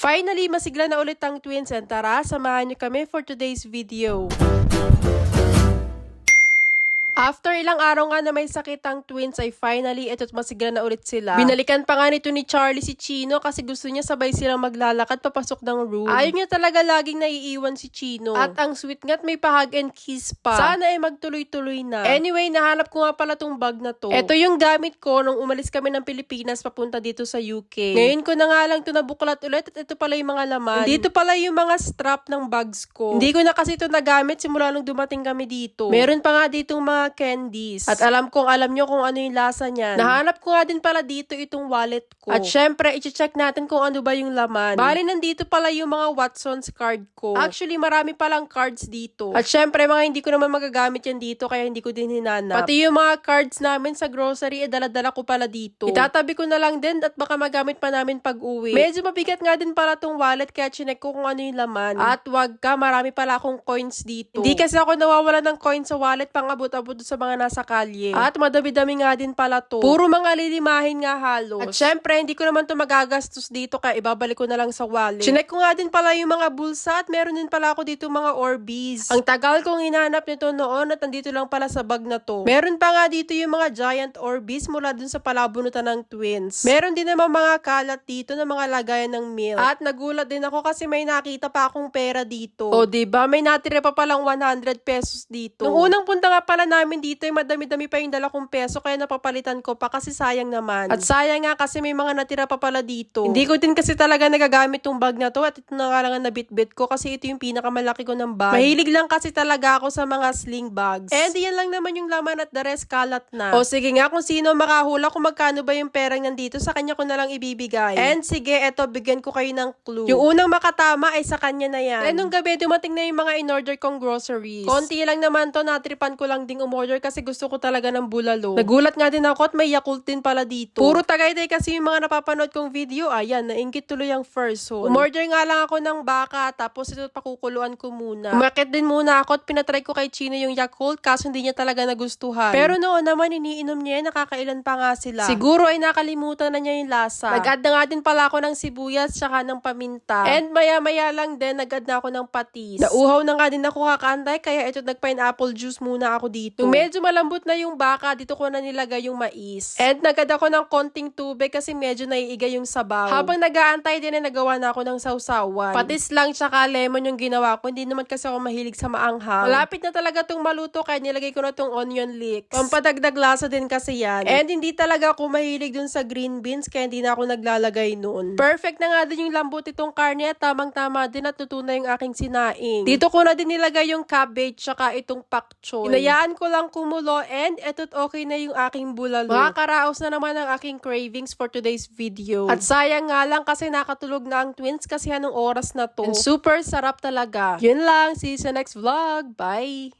Finally, masigla na ulit ang twins and tara, samahan niyo kami for today's video. After ilang araw nga na may sakit ang twins ay finally ito't masigla na ulit sila. Binalikan pa nga nito ni Charlie si Chino kasi gusto niya sabay silang maglalakad papasok ng room. Ayaw niya talaga laging naiiwan si Chino. At ang sweet nga't may pahag and kiss pa. Sana ay magtuloy-tuloy na. Anyway, nahanap ko nga pala tong bag na to. Ito yung gamit ko nung umalis kami ng Pilipinas papunta dito sa UK. Ngayon ko na nga lang ito nabuklat ulit at ito pala yung mga laman. Dito pala yung mga strap ng bags ko. Hindi ko na kasi ito nagamit simula nung dumating kami dito. Meron pa nga ditong mga candies. At alam kong alam nyo kung ano yung lasa niyan. Nahanap ko nga din pala dito itong wallet ko. At syempre, i-check natin kung ano ba yung laman. Bali, nandito pala yung mga Watson's card ko. Actually, marami palang cards dito. At syempre, mga hindi ko naman magagamit yan dito, kaya hindi ko din hinanap. Pati yung mga cards namin sa grocery, eh, dala-dala ko pala dito. Itatabi ko na lang din at baka magamit pa namin pag uwi. Medyo mabigat nga din pala tong wallet, kaya chinek ko kung ano yung laman. At wag ka, marami pala akong coins dito. Hindi kasi ako nawawala ng coins sa wallet pang abot-abot sa mga nasa kalye. At madami-dami nga din pala to. Puro mga lilimahin nga halos. At syempre, hindi ko naman to magagastos dito kaya ibabalik ko na lang sa wallet. Chinek ko nga din pala yung mga bulsa at meron din pala ako dito mga Orbeez. Ang tagal kong hinanap nito noon at nandito lang pala sa bag na to. Meron pa nga dito yung mga giant Orbeez mula dun sa palabunutan ng twins. Meron din naman mga kalat dito na mga lagayan ng milk. At nagulat din ako kasi may nakita pa akong pera dito. O, ba May natira pa palang 100 pesos dito. Nung unang punta nga pala namin dito, ay madami-dami pa yung dala kong peso kaya napapalitan ko pa kasi sayang naman. At sayang nga kasi may mga natira pa pala dito. Hindi ko din kasi talaga nagagamit tong bag na to at ito na nga lang ang nabitbit ko kasi ito yung pinakamalaki ko ng bag. Mahilig lang kasi talaga ako sa mga sling bags. And yan lang naman yung laman at the rest kalat na. O sige nga kung sino makahula kung magkano ba yung perang nandito sa kanya ko na lang ibibigay. And sige, eto bigyan ko kayo ng clue. Yung unang makatama ay sa kanya na yan. And nung gabi dumating na yung mga in-order kong groceries. Konti lang naman to, natripan ko lang ding umorder kasi gusto ko talaga ng bulalo. Nagulat nga din ako at may Yakult din pala dito. Puro Tagaytay kasi yung mga napapanood kong video. Ayan, nainggit tuloy ang first one. Umorder nga lang ako ng baka tapos ito pakukuluan ko muna. Umakit din muna ako at pinatry ko kay Chino yung Yakult kaso hindi niya talaga nagustuhan. Pero noon naman iniinom niya nakakailan pa nga sila. Siguro ay nakalimutan na niya yung lasa. Nag-add na nga din pala ako ng sibuyas tsaka ng paminta. And maya-maya lang din nag-add na ako ng patis. Nauhaw na nga din ako kakantay kaya ito nag-pineapple juice muna ako dito. Medyo malambot na yung baka, dito ko na nilagay yung mais. And nagad ako ng konting tubig kasi medyo naiiga yung sabaw. Habang nag-aantay din ay nagawa na ako ng sausawan. Patis lang tsaka lemon yung ginawa ko. Hindi naman kasi ako mahilig sa maanghang. Malapit na talaga tong maluto kaya nilagay ko na tong onion leeks. Pampadagdag lasa din kasi yan. And hindi talaga ako mahilig dun sa green beans kaya hindi na ako naglalagay noon. Perfect na nga din yung lambot itong karne at tamang-tama din at luto na yung aking sinaing. Dito ko na din nilagay yung cabbage tsaka itong pak choy. Inayaan ko lang kumulo and eto't okay na yung aking bulalo. Makakaraos na naman ang aking cravings for today's video. At sayang nga lang kasi nakatulog na ang twins kasi anong oras na to. And super sarap talaga. Yun lang. See you sa next vlog. Bye!